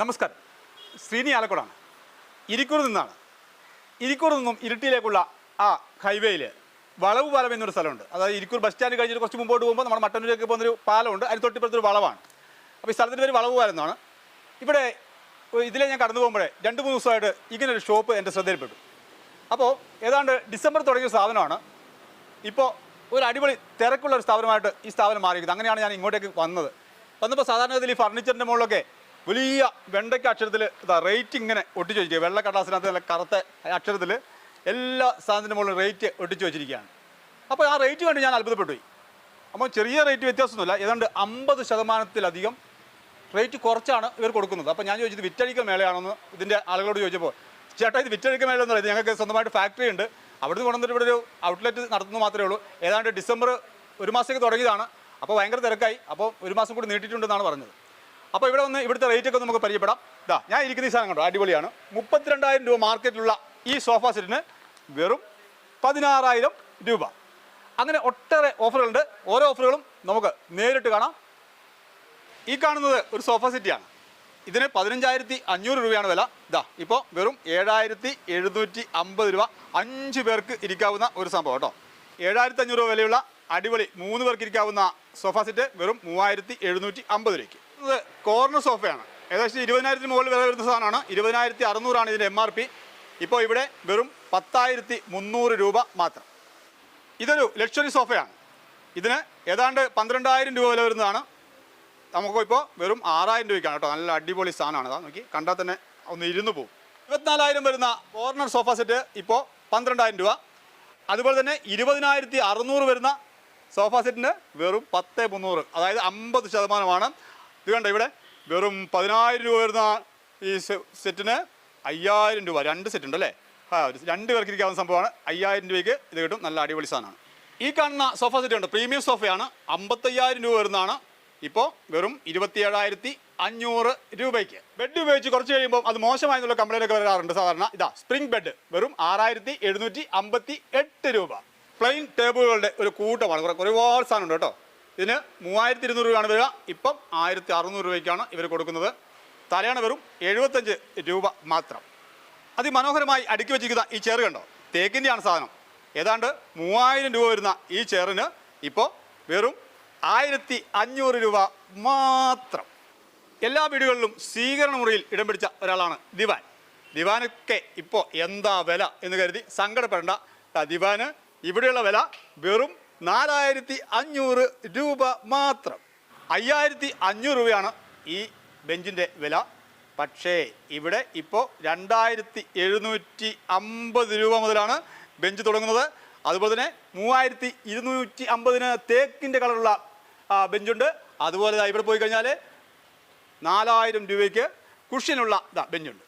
നമസ്കാരം. ശ്രീനി ആലക്കോടാണ്. ഇരിക്കൂർ നിന്നാണ്. ഇരിക്കൂർ നിന്നും ഇരുട്ടിയിലേക്കുള്ള ആ ഹൈവേയിൽ വളവ് പാലം എന്നൊരു സ്ഥലമുണ്ട്. അതായത് ഇരിക്കൂർ ബസ് സ്റ്റാൻഡ് കഴിഞ്ഞിട്ട് കുറച്ച് മുമ്പോട്ട് പോകുമ്പോൾ നമ്മുടെ മട്ടന്നൂരിലേക്ക് പോകുന്നൊരു പാലമുണ്ട്. അതിന് തൊട്ടിപ്പുറത്തൊരു വളവാണ്. അപ്പോൾ ഈ സ്ഥലത്തിന്റെ പേര് വളവ് എന്നാണ്. ഇവിടെ ഇതിലെ ഞാൻ കടന്നു പോകുമ്പോഴേ രണ്ട് മൂന്ന് ദിവസമായിട്ട് ഇങ്ങനൊരു ഒരു ഷോപ്പ് എന്റെ ശ്രദ്ധയിൽപ്പെട്ടു. അപ്പോൾ ഏതാണ്ട് ഡിസംബർ തുടങ്ങിയ സ്ഥാപനമാണ്. ഇപ്പോൾ ഒരു അടിപൊളി തിരക്കുള്ള ഒരു സ്ഥാപനമായിട്ട് ഈ സ്ഥാപനം മാറിയിരിക്കുന്നത് അങ്ങനെയാണ് ഞാൻ ഇങ്ങോട്ടേക്ക് വന്നത്. വന്നപ്പോൾ സാധാരണഗതിയിൽ ഈ ഫർണിച്ചറിന്റെ മുകളിലൊക്കെ വലിയ വെണ്ടയ്ക്ക അക്ഷരത്തിൽ ഇതാ റേറ്റ് ഇങ്ങനെ ഒട്ടിച്ചു വെച്ചിരിക്കുക വെള്ള കടലാസിനകത്ത് നല്ല കറുത്ത അക്ഷരത്തിൽ എല്ലാ സാധനത്തിന്റെ മുകളിൽ റേറ്റ് ഒട്ടിച്ചു വെച്ചിരിക്കുകയാണ്. അപ്പോൾ ആ റേറ്റ് കണ്ട് ഞാൻ അത്ഭുതപ്പെട്ടു അപ്പോൾ ചെറിയ റേറ്റ് വ്യത്യാസമൊന്നുമില്ല. ഏതാണ്ട് അമ്പത് ശതമാനത്തിലധികം റേറ്റ് കുറച്ചാണ് ഇവർ കൊടുക്കുന്നത്. അപ്പോൾ ഞാൻ ചോദിച്ചത് വിറ്റഴിക്കൽ മേളയാണെന്ന് ഇതിന്റെ ആളുകളോട് ചോദിച്ചപ്പോൾ ചേട്ടാ ഇത് വിറ്റഴിക്കൽ മേള എന്ന് പറയുന്നത് ഞങ്ങൾക്ക് സ്വന്തമായിട്ട് ഫാക്ടറി ഉണ്ട്. അവിടുന്ന് കൊണ്ടുവന്നിട്ട് ഇവിടെ ഒരു ഔട്ട്ലെറ്റ് നടത്തുന്നത് മാത്രമേ ഉള്ളൂ. ഏതാണ്ട് ഡിസംബർ ഒരു മാസത്തേക്ക് തുടങ്ങിയതാണ്. അപ്പോൾ ഭയങ്കര തിരക്കായി. അപ്പോൾ ഒരു മാസം കൂടി നീട്ടിയിട്ടുണ്ടെന്നാണ് പറഞ്ഞത്. അപ്പോൾ ഇവിടെ വന്ന് ഇവിടുത്തെ റേറ്റ് ഒക്കെ നമുക്ക് പരിചയപ്പെടാം. ഇതാ ഞാൻ ഇരിക്കുന്ന ഈ സാധനം കണ്ടോ? അടിപൊളിയാണ്. മുപ്പത്തിരണ്ടായിരം രൂപ മാർക്കറ്റിലുള്ള ഈ സോഫ സെറ്റിന് വെറും പതിനാറായിരം രൂപ. അങ്ങനെ ഒട്ടേറെ ഓഫറുകളുണ്ട് ഓരോ ഓഫറുകളും നമുക്ക് നേരിട്ട് കാണാം. ഈ കാണുന്നത് ഒരു സോഫ സെറ്റിയാണ് ഇതിന് പതിനഞ്ചായിരത്തി അഞ്ഞൂറ് രൂപയാണ് വില. ഇതാ ഇപ്പോൾ വെറും ഏഴായിരത്തി എഴുന്നൂറ്റി അമ്പത് രൂപ. അഞ്ച് പേർക്ക് ഇരിക്കാവുന്ന ഒരു സംഭവം കേട്ടോ. ഏഴായിരത്തി അഞ്ഞൂറ് രൂപ വിലയുള്ള അടിപൊളി മൂന്ന് പേർക്ക് ഇരിക്കാവുന്ന സോഫ സെറ്റ് വെറും മൂവായിരത്തി എഴുന്നൂറ്റി അമ്പത് രൂപയ്ക്ക്. കോർണർ സോഫയാണ് ഏകദേശം ഇരുപതിനായിരത്തിന് മുകളിൽ വില വരുന്ന സാധനമാണ്. ഇരുപതിനായിരത്തി അറുന്നൂറാണ് ഇതിന്റെ എം ആർ പി ഇപ്പോൾ ഇവിടെ വെറും പത്തായിരത്തി മുന്നൂറ് രൂപ മാത്രം. ഇതൊരു ലക്ഷറി സോഫയാണ് ഇതിന് ഏതാണ്ട് പന്ത്രണ്ടായിരം രൂപ വില വരുന്നതാണ്. നമുക്കിപ്പോൾ വെറും ആറായിരം രൂപയ്ക്കാണ് കേട്ടോ. നല്ല അടിപൊളി സാധനമാണ്. അതാ നോക്കി. കണ്ടാൽ തന്നെ ഒന്ന് ഇരുന്ന് പോകും. ഇരുപത്തിനാലായിരം വരുന്ന കോർണർ സോഫ സെറ്റ് ഇപ്പോൾ പന്ത്രണ്ടായിരം രൂപ. അതുപോലെ തന്നെ ഇരുപതിനായിരത്തി അറുന്നൂറ് വരുന്ന സോഫ സെറ്റിന് വെറും പത്ത് മുന്നൂറ് അതായത് അമ്പത് ശതമാനമാണ്. ഇത് കണ്ട ഇവിടെ? വെറും പതിനായിരം രൂപ വരുന്ന ഈ സെറ്റിന് അയ്യായിരം രൂപ രണ്ട് സെറ്റ് ഉണ്ട് അല്ലേ? ആ രണ്ട് പേർക്ക് ഇരിക്കാവുന്ന സംഭവമാണ്. അയ്യായിരം രൂപയ്ക്ക് ഇത് കിട്ടും. നല്ല അടിപൊളി സാധനമാണ്. ഈ കാണുന്ന സോഫ സെറ്റ് ഉണ്ട് പ്രീമിയം സോഫയാണ് അമ്പത്തയ്യായിരം രൂപ വരുന്നതാണ്. ഇപ്പോൾ വെറും ഇരുപത്തിയേഴായിരത്തി അഞ്ഞൂറ് രൂപയ്ക്ക്. ബെഡ് ഉപയോഗിച്ച് കുറച്ച് കഴിയുമ്പോൾ അത് മോശമായെന്നുള്ള കംപ്ലൈന്റ് ഒക്കെ വരാറുണ്ട്. സാധാരണ ഇതാ സ്പ്രിംഗ് ബെഡ് വെറും ആറായിരത്തി എഴുന്നൂറ്റി അമ്പത്തി എട്ട് രൂപ. പ്ലെയിൻ ടേബിളുകളുടെ ഒരു കൂട്ടമാണ്. കുറേ ഒരുപാട് സാധനമുണ്ട് കേട്ടോ. ഇതിന് മൂവായിരത്തി ഇരുന്നൂറ് രൂപയാണ് വരിക. ഇപ്പം ആയിരത്തി അറുന്നൂറ് രൂപയ്ക്കാണ് ഇവർ കൊടുക്കുന്നത്. തലയാണ് വെറും എഴുപത്തഞ്ച് രൂപ മാത്രം. അതിമനോഹരമായി അടുക്കി വെച്ചിരിക്കുന്ന ഈ ചെയർ കണ്ടോ? തേക്കിന്റെയാണ് സാധനം. ഏതാണ്ട് മൂവായിരം രൂപ വരുന്ന ഈ ചെയറിന് ഇപ്പോൾ വെറും ആയിരത്തി അഞ്ഞൂറ് രൂപ മാത്രം. എല്ലാ വീടുകളിലും സ്വീകരണ മുറിയിൽ ഇടം പിടിച്ച ഒരാളാണ് ദിവാൻ. ദിവാനൊക്കെ ഇപ്പോൾ എന്താ വില എന്ന് കരുതി സങ്കടപ്പെടേണ്ട. ദിവാന് ഇവിടെയുള്ള വില വെറും നാലായിരത്തി അഞ്ഞൂറ് രൂപ മാത്രം. അയ്യായിരത്തി അഞ്ഞൂറ് രൂപയാണ് ഈ ബെഞ്ചിന്റെ വില. പക്ഷേ ഇവിടെ ഇപ്പോൾ രണ്ടായിരത്തി എഴുന്നൂറ്റി അമ്പത് രൂപ മുതലാണ് ബെഞ്ച് തുടങ്ങുന്നത്. അതുപോലെ തന്നെ മൂവായിരത്തി ഇരുന്നൂറ്റി അമ്പതിന് തേക്കിന്റെ കളറുള്ള ബെഞ്ചുണ്ട്. അതുപോലെ ഇവിടെ പോയി കഴിഞ്ഞാൽ നാലായിരം രൂപയ്ക്ക് കുഷ്യനുള്ള ഇതാ ബെഞ്ചുണ്ട്.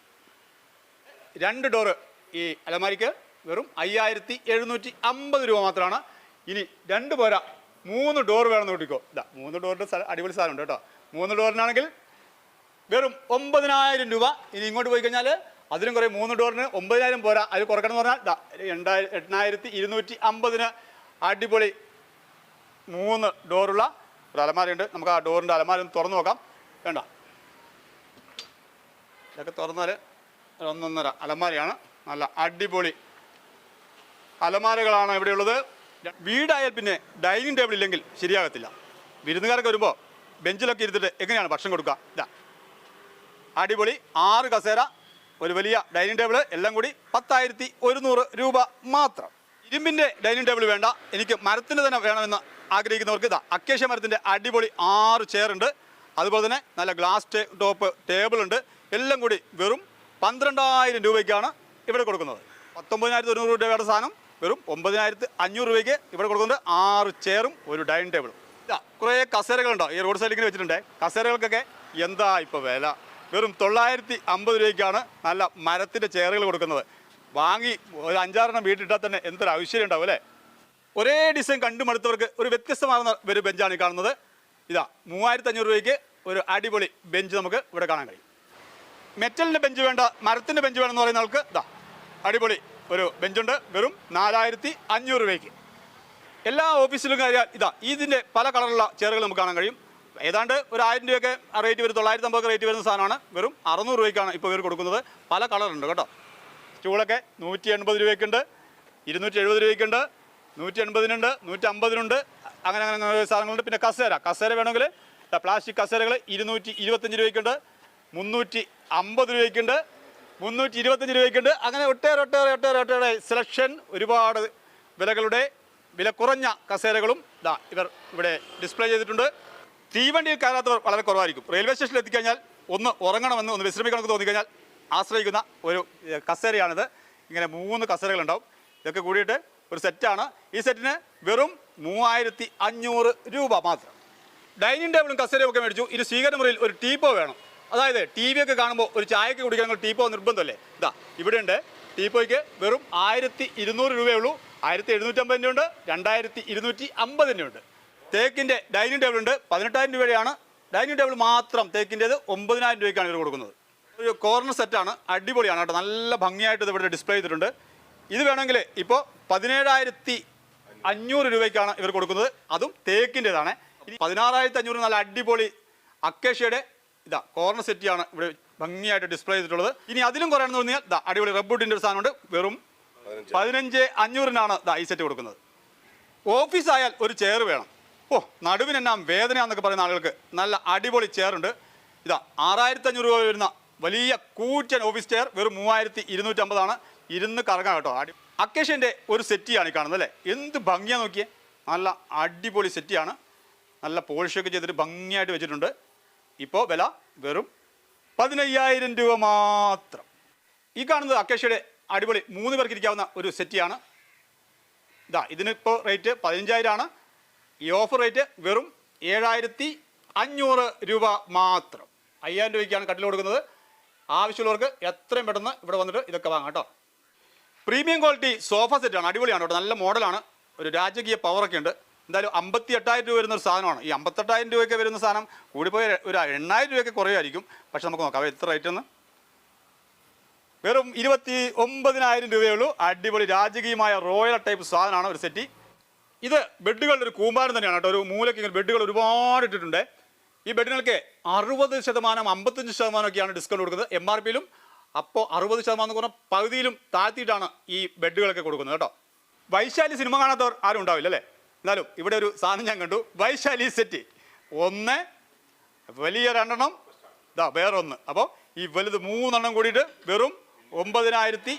രണ്ട് ഡോറ് ഈ അലമാരിക്ക് വെറും അയ്യായിരത്തി എഴുന്നൂറ്റി അമ്പത് രൂപ മാത്രമാണ് ഇനി രണ്ട് പോരാ. മൂന്ന് ഡോർ വേണമെന്ന് കൂട്ടിക്കോ. ഇതാ മൂന്ന് ഡോറിന്റെ അടിപൊളി സാധനമുണ്ട് കേട്ടോ. മൂന്ന് ഡോറിനാണെങ്കിൽ വെറും ഒമ്പതിനായിരം രൂപ ഇനി ഇങ്ങോട്ട് പോയി കഴിഞ്ഞാൽ അതിലും കുറേ മൂന്ന് ഡോറിന് ഒമ്പതിനായിരം പോരാ. അത് കുറക്കണം എന്ന് പറഞ്ഞാൽ ദാ രണ്ടായിരം എണ്ണായിരത്തി ഇരുന്നൂറ്റി അമ്പതിന് അടിപൊളി മൂന്ന് ഡോറുള്ള ഒരു അലമാരയുണ്ട്. നമുക്ക് ആ ഡോറിന്റെ അലമാര ഒന്ന് തുറന്നു നോക്കാം. വേണ്ട. ഇതൊക്കെ തുറന്നാൽ ഒന്നൊന്നര അലമാരയാണ്. നല്ല അടിപൊളി അലമാരകളാണ് ഇവിടെയുള്ളത്. വീടായാൽ പിന്നെ ഡൈനിങ് ടേബിൾ ഇല്ലെങ്കിൽ ശരിയാകത്തില്ല. വിരുന്നുകാരൊക്കെ വരുമ്പോൾ ബെഞ്ചിലൊക്കെ ഇരുത്തിട്ട് എങ്ങനെയാണ് ഭക്ഷണം കൊടുക്കുക? ഇതാ അടിപൊളി ആറ് കസേര ഒരു വലിയ ഡൈനിങ് ടേബിൾ എല്ലാം കൂടി പത്തായിരത്തി ഒരുന്നൂറ് രൂപ മാത്രം. ഇരുമ്പിന്റെ ഡൈനിങ് ടേബിൾ വേണ്ട. എനിക്ക് മരത്തിന്റെ തന്നെ വേണമെന്ന് ആഗ്രഹിക്കുന്നവർക്ക് ഇതാ അക്കേഷ്യ മരത്തിന്റെ അടിപൊളി ആറ് ചെയറുണ്ട് അതുപോലെ തന്നെ നല്ല ഗ്ലാസ് ടോപ്പ് ടേബിളുണ്ട് എല്ലാം കൂടി വെറും പന്ത്രണ്ടായിരം രൂപയ്ക്കാണ് ഇവിടെ കൊടുക്കുന്നത്. പത്തൊമ്പതിനായിരത്തി ഒരുന്നൂറ് രൂപയുടെ സാധനം. വെറും ഒമ്പതിനായിരത്തി അഞ്ഞൂറ് രൂപയ്ക്ക് ഇവിടെ കൊടുക്കുന്നത് ആറ് ചെയറും ഒരു ഡൈനിങ് ടേബിളും. ഇതാ കുറേ കസേരകളുണ്ടോ? ഈ റോഡ് സൈഡിൽ ഇങ്ങനെ വെച്ചിട്ടുണ്ട്. കസേരകൾക്കൊക്കെ എന്താ ഇപ്പോൾ വില? വെറും തൊള്ളായിരത്തി അമ്പത് രൂപയ്ക്കാണ് നല്ല മരത്തിന്റെ ചെയറുകൾ കൊടുക്കുന്നത്. വാങ്ങി ഒരു അഞ്ചാറെണ്ണം വീട്ടിട്ടാൽ തന്നെ എന്തൊരു ഐശ്വര്യം ഉണ്ടാവും അല്ലേ? ഒരേ ഡിസൈൻ കണ്ടു മടുത്തവർക്ക് ഒരു വ്യത്യസ്തമാർന്ന ഒരു ബെഞ്ചാണ് ഈ കാണുന്നത്. ഇതാ മൂവായിരത്തി അഞ്ഞൂറ് രൂപയ്ക്ക് ഒരു അടിപൊളി ബെഞ്ച് നമുക്ക് ഇവിടെ കാണാൻ കഴിയും. മെറ്റലിന്റെ ബെഞ്ച് വേണ്ട മരത്തിന്റെ ബെഞ്ച് വേണമെന്ന് പറയുന്ന ആൾക്ക് ഇതാ അടിപൊളി ഒരു ബെഞ്ചുണ്ട്. വെറും നാലായിരത്തി അഞ്ഞൂറ് രൂപയ്ക്ക്. എല്ലാ ഓഫീസിലും കയറിയാൽ ഇതാ ഇതിന്റെ പല കളറുള്ള ചെയറുകൾ നമുക്ക് കാണാൻ കഴിയും. ഏതാണ്ട് ഒരു ആയിരം രൂപയൊക്കെ റേറ്റ് വരും. തൊള്ളായിരത്തി അമ്പത് റേറ്റ് വരുന്ന സാധനമാണ്. വെറും അറുന്നൂറ് രൂപയ്ക്കാണ് ഇപ്പോൾ ഇവർ കൊടുക്കുന്നത്. പല കളറുണ്ട് കേട്ടോ. സ്റ്റൂളൊക്കെ നൂറ്റി എൺപത് രൂപയ്ക്കുണ്ട്. ഇരുന്നൂറ്റി എഴുപത് രൂപയ്ക്കുണ്ട്. നൂറ്റി എൺപതിനുണ്ട് നൂറ്റി അമ്പതിനുണ്ട് അങ്ങനെ അങ്ങനെ സാധനങ്ങളുണ്ട്. പിന്നെ കസേര. കസേര വേണമെങ്കിൽ പ്ലാസ്റ്റിക് കസേരകൾ ഇരുന്നൂറ്റി ഇരുപത്തഞ്ച് രൂപയ്ക്കുണ്ട്. മുന്നൂറ്റി അമ്പത് രൂപയ്ക്കുണ്ട്. മുന്നൂറ്റി ഇരുപത്തഞ്ച് രൂപയ്ക്കുണ്ട്. അങ്ങനെ ഒട്ടേറെ ഒട്ടേറെ ഒട്ടേറെ ഒട്ടേറെ സെലക്ഷൻ ഒരുപാട് വിലകളുടെ വില കുറഞ്ഞ കസേരകളും ഇതാ ഇവർ ഇവിടെ ഡിസ്പ്ലേ ചെയ്തിട്ടുണ്ട്. തീവണ്ടിയിൽ കയറാത്തവർ വളരെ കുറവായിരിക്കും. റെയിൽവേ സ്റ്റേഷനിൽ എത്തിക്കഴിഞ്ഞാൽ ഒന്ന് ഉറങ്ങണമെന്ന് ഒന്ന് വിശ്രമിക്കണമെന്ന് തോന്നിക്കഴിഞ്ഞാൽ ആശ്രയിക്കുന്ന ഒരു കസേരയാണിത്. ഇങ്ങനെ മൂന്ന് കസേരകളുണ്ടാവും. ഇതൊക്കെ കൂടിയിട്ട് ഒരു സെറ്റാണ് ഈ സെറ്റിന് വെറും മൂവായിരത്തി അഞ്ഞൂറ് രൂപ മാത്രം. ഡൈനിങ് ടേബിളും കസേരയും ഒക്കെ മേടിച്ചു. ഇനി സ്വീകരണ മുറിയിൽ ഒരു ടീപ്പോ വേണം. അതായത് ടി വി ഒക്കെ കാണുമ്പോൾ ഒരു ചായക്ക് കുടിക്കാൻ ടീപ്പോ നിർബന്ധമല്ലേ? ഇതാ ഇവിടെ ഉണ്ട് ടീപ്പോയ്ക്ക് വെറും ആയിരത്തി ഇരുന്നൂറ് രൂപയേ ഉള്ളൂ. ആയിരത്തി എഴുന്നൂറ്റമ്പതിന്റെ ഉണ്ട് രണ്ടായിരത്തി ഇരുന്നൂറ്റി അമ്പതിന്റെ ഉണ്ട് തേക്കിന്റെ ഡൈനിങ് ടേബിൾ ഉണ്ട്. പതിനെട്ടായിരം രൂപയാണ് ഡൈനിങ് ടേബിൾ മാത്രം തേക്കിന്റെത് ഒമ്പതിനായിരം രൂപയ്ക്കാണ് ഇവർ കൊടുക്കുന്നത്. ഒരു കോർണർ സെറ്റാണ്. അടിപൊളിയാണ് കേട്ടോ. നല്ല ഭംഗിയായിട്ട് ഇവിടെ ഡിസ്പ്ലേ ചെയ്തിട്ടുണ്ട്. ഇത് വേണമെങ്കിൽ ഇപ്പോൾ പതിനേഴായിരത്തി അഞ്ഞൂറ് രൂപയ്ക്കാണ് ഇവർ കൊടുക്കുന്നത്. അതും തേക്കിന്റെതാണ് ഇനി പതിനാറായിരത്തി അഞ്ഞൂറ് നല്ല അടിപൊളി അക്കേഷ്യയുടെ ഇതാ കോർണർ സെറ്റിയാണ് ഇവിടെ ഭംഗിയായിട്ട് ഡിസ്പ്ലേ ചെയ്തിട്ടുള്ളത്. ഇനി അതിലും കുറയാണെന്ന് തോന്നിയാൽ ഇതാ അടിപൊളി റബ്ബുഡിന്റെ ഒരു സാധനമുണ്ട്. വെറും പതിനഞ്ച്. അഞ്ഞൂറിനാണ് ഇതാ ഈ സെറ്റ് കൊടുക്കുന്നത്. ഓഫീസായാൽ ഒരു ചെയർ വേണം. ഓ നടുവിനെന്നാ വേദനയാന്നൊക്കെ പറയുന്ന ആളുകൾക്ക് നല്ല അടിപൊളി ചെയറുണ്ട് ഇതാ ആറായിരത്തി അഞ്ഞൂറ് രൂപ വരുന്ന വലിയ കൂറ്റൻ ഓഫീസ് ചെയർ വെറും മൂവായിരത്തി ഇരുന്നൂറ്റമ്പതാണ് ഇരുന്ന് കറങ്ങാം കേട്ടോ. അടി അക്കേഷന്റെ ഒരു സെറ്റിയാണ് ഈ കാണുന്നത് അല്ലേ? എന്ത് ഭംഗിയാണ് നോക്കിയേ. നല്ല അടിപൊളി സെറ്റിയാണ് നല്ല പോളിഷൊക്കെ ചെയ്തിട്ട് ഭംഗിയായിട്ട് വെച്ചിട്ടുണ്ട്. ഇപ്പോൾ വില വെറും പതിനയ്യായിരം രൂപ മാത്രം. ഈ കാണുന്നത് അക്കേഷയുടെ അടിപൊളി മൂന്ന് പേർക്ക് ഇരിക്കാവുന്ന ഒരു സെറ്റിയാണ്. ഇതാ ഇതിനിപ്പോൾ റേറ്റ് പതിനഞ്ചായിരമാണ് ഈ ഓഫർ റേറ്റ് വെറും ഏഴായിരത്തി അഞ്ഞൂറ് രൂപ മാത്രം. അയ്യായിരം രൂപയ്ക്കാണ് കട്ടിൽ കൊടുക്കുന്നത്. ആവശ്യമുള്ളവർക്ക് എത്രയും പെട്ടെന്ന് ഇവിടെ വന്നിട്ട് ഇതൊക്കെ വാങ്ങാം കേട്ടോ. പ്രീമിയം ക്വാളിറ്റി സോഫ സെറ്റാണ് അടിപൊളിയാണ് കേട്ടോ. നല്ല മോഡലാണ് ഒരു രാജകീയ പവറൊക്കെ ഉണ്ട്. എന്തായാലും അമ്പത്തി എട്ടായിരം രൂപ വരുന്ന ഒരു സാധനമാണ്. ഈ അമ്പത്തെട്ടായിരം രൂപയൊക്കെ വരുന്ന സാധനം കൂടിപ്പോയി ഒരു എണ്ണായിരം രൂപയൊക്കെ കുറയുമായിരിക്കും. പക്ഷെ നമുക്ക് നോക്കാം അവ എത്ര റേറ്റ് എന്ന്? വെറും ഇരുപത്തി ഒമ്പതിനായിരം രൂപയേ ഉള്ളൂ. അടിപൊളി രാജകീയമായ റോയൽ ടൈപ്പ് സാധനമാണ് ഒരു സെറ്റി. ഇത് ബെഡുകളുടെ ഒരു കൂമ്പാരം തന്നെയാണ് കേട്ടോ. ഒരു മൂലയ്ക്ക് ഇങ്ങനെ ബെഡുകൾ ഒരുപാട് ഇട്ടിട്ടുണ്ട്. ഈ ബെഡിനൊക്കെ അറുപത് ശതമാനം അമ്പത്തഞ്ച് ശതമാനമൊക്കെയാണ് ഡിസ്കൗണ്ട് കൊടുക്കുന്നത്. എം ആർ പിയിലും അപ്പോൾ അറുപത് ശതമാനം എന്ന് പറഞ്ഞാൽ പകുതിയിലും താഴ്ത്തിയിട്ടാണ് ഈ ബെഡുകളൊക്കെ കൊടുക്കുന്നത് കേട്ടോ. വൈശാലി സിനിമ കാണാത്തവർ ആരും ഉണ്ടാവില്ല അല്ലേ? എന്നാലും ഇവിടെ ഒരു സാധനം ഞാൻ കണ്ടു. വൈശാലി സെറ്റ്. ഒന്ന് വലിയ രണ്ടെണ്ണം ഇതാ വേറൊന്ന്. അപ്പോൾ ഈ വലുത് മൂന്നെണ്ണം കൂടിയിട്ട് വെറും ഒമ്പതിനായിരത്തി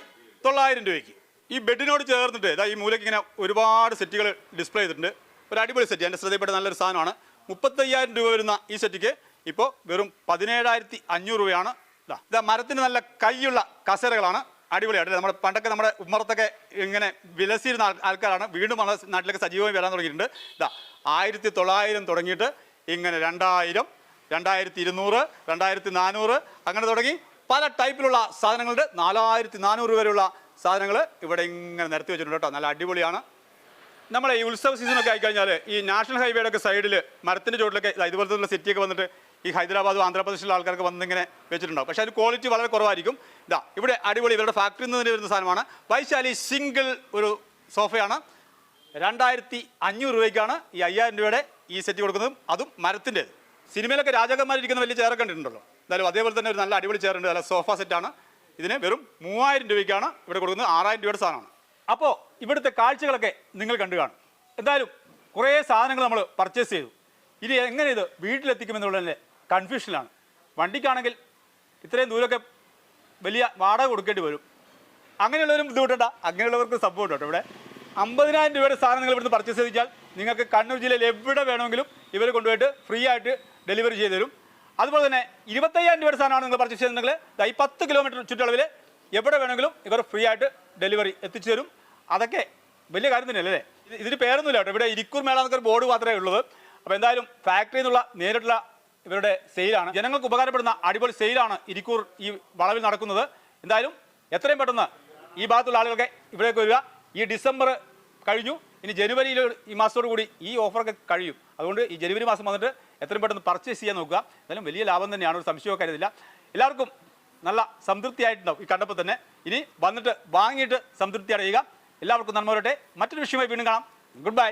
തൊള്ളായിരം രൂപയ്ക്ക്. ഈ ബെഡിനോട് ചേർന്നിട്ട് ഇതാ ഈ മൂലയ്ക്ക് ഇങ്ങനെ ഒരുപാട് സെറ്റുകൾ ഡിസ്പ്ലേ ചെയ്തിട്ടുണ്ട്. ഒരു അടിപൊളി സെറ്റ്. എന്റെ ശ്രദ്ധയിൽപ്പെട്ട നല്ലൊരു സാധനമാണ്. മുപ്പത്തയ്യായിരം രൂപ വരുന്ന ഈ സെറ്റിക്ക് ഇപ്പോൾ വെറും പതിനേഴായിരത്തി അഞ്ഞൂറ് രൂപയാണ്. ഇതാ ഇതാ മരത്തിന് നല്ല കൈയുള്ള കസേരകളാണ്. അടിപൊളിയായിട്ട് നമ്മുടെ പണ്ടൊക്കെ നമ്മുടെ ഉമ്മറത്തൊക്കെ ഇങ്ങനെ വിലസിയിരുന്ന ആൾ- ആൾക്കാരാണ്. വീണ്ടും നമ്മുടെ നാട്ടിലൊക്കെ സജീവമായി വരാൻ തുടങ്ങിയിട്ടുണ്ട്. ഇതാ ആയിരത്തി തൊള്ളായിരം തുടങ്ങിയിട്ട് ഇങ്ങനെ രണ്ടായിരം രണ്ടായിരത്തി ഇരുന്നൂറ് രണ്ടായിരത്തി നാനൂറ് അങ്ങനെ തുടങ്ങി പല ടൈപ്പിലുള്ള സാധനങ്ങളുണ്ട്. നാലായിരത്തി നാനൂറ് വരെയുള്ള സാധനങ്ങൾ ഇവിടെ ഇങ്ങനെ നിരത്തി വെച്ചിട്ടുണ്ട് കേട്ടോ. നല്ല അടിപൊളിയാണ്. നമ്മളെ ഈ ഉത്സവ സീസണൊക്കെ ആയിക്കഴിഞ്ഞാൽ ഈ നാഷണൽ ഹൈവേയുടെ ഒക്കെ സൈഡിൽ മരത്തിന്റെ ചുവട്ടിലൊക്കെ ഇതാ ഇതുപോലത്തെ സിറ്റിയൊക്കെ വന്നിട്ട് ഈ ഹൈദരാബാദും ആന്ധ്രാപ്രദേശിലുള്ള ആൾക്കാർക്ക് വന്നിങ്ങനെ വെച്ചിട്ടുണ്ടാവും. പക്ഷേ അതിന് ക്വാളിറ്റി വളരെ കുറവായിരിക്കും. ഇതാ ഇവിടെ അടിപൊളി ഇവരുടെ ഫാക്ടറിയിൽ നിന്ന് വരുന്ന സാധനമാണ്. വൈശാലി സിംഗിൾ ഒരു സോഫയാണ് രണ്ടായിരത്തി അഞ്ഞൂറ് രൂപയ്ക്കാണ് ഈ അയ്യായിരം രൂപയുടെ ഈ സെറ്റ് കൊടുക്കുന്നതും അതും മരത്തിന്റേത് സിനിമയിലൊക്കെ രാജാക്കന്മാരിരിക്കുന്ന വലിയ ചെയറൊക്കെ കണ്ടിട്ടുണ്ടല്ലോ. എന്തായാലും അതേപോലെ തന്നെ ഒരു നല്ല അടിപൊളി ചെയറുണ്ട് നല്ല സോഫ സെറ്റാണ് ഇതിന് വെറും മൂവായിരം രൂപയ്ക്കാണ് ഇവിടെ കൊടുക്കുന്നത്. ആറായിരം രൂപയുടെ സാധനമാണ്. അപ്പോൾ ഇവിടുത്തെ കാഴ്ചകളൊക്കെ നിങ്ങൾ കണ്ടു കാണും. എന്തായാലും കുറേ സാധനങ്ങൾ നമ്മൾ പർച്ചേസ് ചെയ്തു. ഇനി എങ്ങനെ ഇത് വീട്ടിലെത്തിക്കുമെന്നുള്ളതിന്റെ കൺഫ്യൂഷനിലാണ്. വണ്ടിക്കാണെങ്കിൽ ഇത്രയും ദൂരമൊക്കെ വലിയ വാടക കൊടുക്കേണ്ടി വരും. അങ്ങനെയുള്ളവരും ബുദ്ധിമുട്ടണ്ട. അങ്ങനെയുള്ളവർക്ക് സപ്പോർട്ട് കേട്ടോ ഇവിടെ അമ്പതിനായിരം രൂപയുടെ സാധനം നിങ്ങൾ ഇവിടുന്ന് പർച്ചേസ് ചെയ്താൽ നിങ്ങൾക്ക് കണ്ണൂർ ജില്ലയിൽ എവിടെ വേണമെങ്കിലും ഇവർ കൊണ്ടുപോയിട്ട് ഫ്രീ ആയിട്ട് ഡെലിവറി ചെയ്ത് തരും. അതുപോലെ തന്നെ ഇരുപത്തയ്യായിരം രൂപയുടെ സാധനമാണ് നിങ്ങൾ പർച്ചേസ് ചെയ്തിട്ടുണ്ടെങ്കിൽ ഈ പത്ത് കിലോമീറ്റർ ചുറ്റളവിൽ എവിടെ വേണമെങ്കിലും ഇവർ ഫ്രീ ആയിട്ട് ഡെലിവറി എത്തിച്ചു തരും. അതൊക്കെ വലിയ കാര്യം തന്നെയല്ലേ? അല്ലേ ഇതിന് പേരൊന്നുമില്ല കേട്ടോ. ഇവിടെ ഇരിക്കൂർ മേള എന്നൊക്കെ ഒരു ബോർഡ് മാത്രമേ ഉള്ളത് അപ്പോൾ എന്തായാലും ഫാക്ടറിയിൽ നിന്നുള്ള നേരിട്ടുള്ള ഇവരുടെ സെയിലാണ്. ജനങ്ങൾക്ക് ഉപകാരപ്പെടുന്ന അടിപൊളി സെയിലാണ് ഇരിക്കൂർ ഈ വളവിൽ നടക്കുന്നത്. എന്തായാലും എത്രയും പെട്ടെന്ന് ഈ ഭാഗത്തുള്ള ആളുകൾക്ക് ഇവിടേക്ക് വരിക. ഈ ഡിസംബർ കഴിഞ്ഞു. ഇനി ജനുവരിയിൽ ഈ മാസത്തോടു കൂടി ഈ ഓഫറൊക്കെ കഴിയും. അതുകൊണ്ട് ഈ ജനുവരി മാസം വന്നിട്ട് എത്രയും പെട്ടെന്ന് പർച്ചേസ് ചെയ്യാൻ നോക്കുക. എന്തായാലും വലിയ ലാഭം തന്നെയാണ്. ഒരു സംശയമൊക്കെ കരുതില്ല എല്ലാവർക്കും നല്ല സംതൃപ്തിയായിട്ടുണ്ടാവും ഈ കണ്ടപ്പോൾ തന്നെ. ഇനി വന്നിട്ട് വാങ്ങിയിട്ട് സംതൃപ്തി അടയുക. എല്ലാവർക്കും നന്മ വരട്ടെ. മറ്റൊരു വിഷയമായി വീണ്ടും കാണാം. Good bye